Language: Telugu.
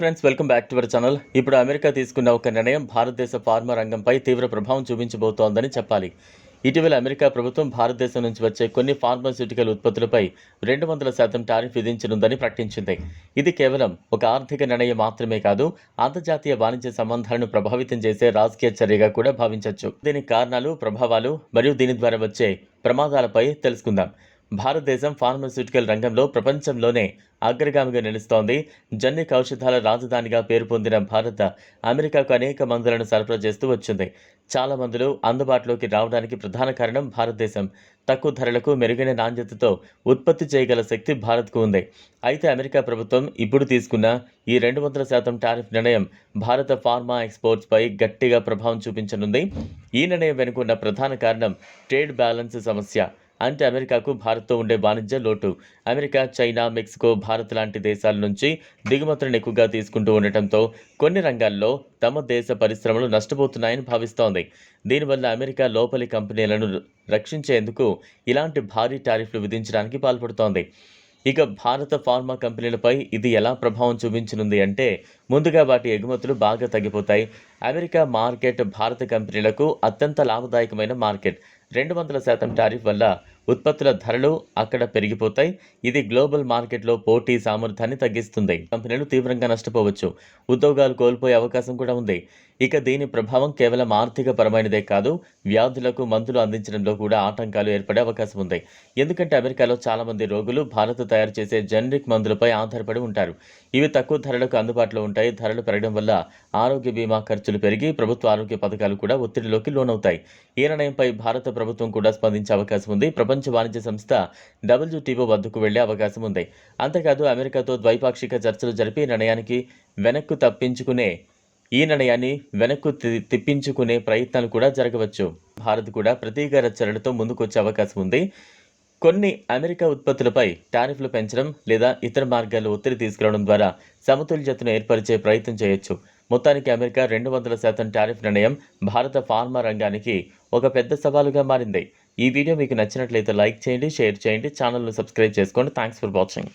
Friends welcome back to our channel ఇప్పుడు అమెరికా తీసుకున్న ఒక నిర్ణయం భారతదేశ ఫార్మా రంగంపై తీవ్ర ప్రభావం చూపించబోతోందని చెప్పాలి. ఇటీవల అమెరికా ప్రభుత్వం భారతదేశం నుంచి వచ్చే కొన్ని ఫార్మాస్యూటికల్ ఉత్పత్తులపై రెండు వందల శాతం టారిఫ్ విధించనుందని ప్రకటించింది. ఇది కేవలం ఒక ఆర్థిక నిర్ణయం మాత్రమే కాదు అంతర్జాతీయ వాణిజ్య సంబంధాలను ప్రభావితం చేసే రాజకీయ చర్యగా కూడా భావించవచ్చు. దీని కారణాలు ప్రభావాలు మరియు దీని ద్వారా వచ్చే ప్రమాదాలపై తెలుసుకుందాం. భారతదేశం ఫార్మాస్యూటికల్ రంగంలో ప్రపంచంలోనే అగ్రగామిగా నిలుస్తోంది. జన్యక ఔషధాల రాజధానిగా పేరు పొందిన భారత అమెరికాకు అనేక మందులను సరఫరా చేస్తూ వచ్చింది. చాలా మందులు అందుబాటులోకి రావడానికి ప్రధాన కారణం భారతదేశం. తక్కువ ధరలకు మెరుగైన నాణ్యతతో ఉత్పత్తి చేయగల శక్తి భారత్కు ఉంది. అయితే అమెరికా ప్రభుత్వం ఇప్పుడు తీసుకున్న ఈ రెండు వందల శాతం టారిఫ్ నిర్ణయం భారత ఫార్మా ఎక్స్పోర్ట్స్పై గట్టిగా ప్రభావం చూపించనుంది. ఈ నిర్ణయం వెనుకున్న ప్రధాన కారణం ట్రేడ్ బ్యాలెన్స్ సమస్య. అంటే అమెరికాకు భారత్తో ఉండే వాణిజ్య లోటు. అమెరికా చైనా మెక్సికో భారత్ లాంటి దేశాల నుంచి దిగుమతులను ఎక్కువగా తీసుకుంటూ ఉండటంతో కొన్ని రంగాల్లో తమ దేశ పరిశ్రమలు నష్టపోతున్నాయని భావిస్తోంది. దీనివల్ల అమెరికా లోపలి కంపెనీలను రక్షించేందుకు ఇలాంటి భారీ టారిఫ్లు విధించడానికి పాల్పడుతోంది. ఇక భారత ఫార్మా కంపెనీలపై ఇది ఎలా ప్రభావం చూపించనుంది అంటే ముందుగా వాటి ఎగుమతులు బాగా తగ్గిపోతాయి. అమెరికా మార్కెట్ భారత కంపెనీలకు అత్యంత లాభదాయకమైన మార్కెట్. రెండు వందల శాతం టారిఫ్ వల్ల ఉత్పత్తుల ధరలు అక్కడ పెరిగిపోతాయి. ఇది గ్లోబల్ మార్కెట్లో పోటీ సామర్థ్యాన్ని తగ్గిస్తుంది. కంపెనీలు తీవ్రంగా నష్టపోవచ్చు. ఉద్యోగాలు కోల్పోయే అవకాశం కూడా ఉంది. ఇక దీని ప్రభావం కేవలం ఆర్థిక పరమైనదే కాదు వ్యాధులకు మందులు అందించడంలో కూడా ఆటంకాలు ఏర్పడే అవకాశం ఉంది. ఎందుకంటే అమెరికాలో చాలా మంది రోగులు భారత్ తయారు చేసే జనరిక్ మందులపై ఆధారపడి ఉంటారు. ఇవి తక్కువ ధరలకు అందుబాటులో ఉంటాయి. ధరలు పెరగడం వల్ల ఆరోగ్య బీమా ఖర్చులు పెరిగి ప్రభుత్వ ఆరోగ్య పథకాలు కూడా ఒత్తిడిలోకి లోనవుతాయి. ఈ నిర్ణయంపై భారత ప్రభుత్వం కూడా స్పందించే అవకాశం ఉంది. ప్రపంచ వాణిజ్య సంస్థ డబ్ల్యూటీఓ వద్దకు వెళ్ళే అవకాశం ఉంది. అంతేకాదు అమెరికాతో ద్వైపాక్షిక చర్చలు జరిపి నిర్ణయానికి వెనక్కు తప్పించుకునే ఈ నిర్ణయాన్ని వెనక్కు తి- తిప్పించుకునే ప్రయత్నాలు కూడా జరగవచ్చు. భారత్ కూడా ప్రతీకార చర్యలతో ముందుకొచ్చే అవకాశం ఉంది. కొన్ని అమెరికా ఉత్పత్తులపై టారిఫ్లు పెంచడం లేదా ఇతర మార్గాల్లో ఒత్తిడి తీసుకురావడం ద్వారా సమతుల్యతను ఏర్పరిచే ప్రయత్నం చేయొచ్చు. మొత్తానికి అమెరికా రెండు వందల శాతం టారిఫ్ నిర్ణయం భారత ఫార్మా రంగానికి ఒక పెద్ద సవాలుగా మారింది. ఈ వీడియో మీకు నచ్చినట్లయితే లైక్ చేయండి షేర్ చేయండి ఛానల్ను సబ్స్క్రైబ్ చేసుకోండి. Thanks for watching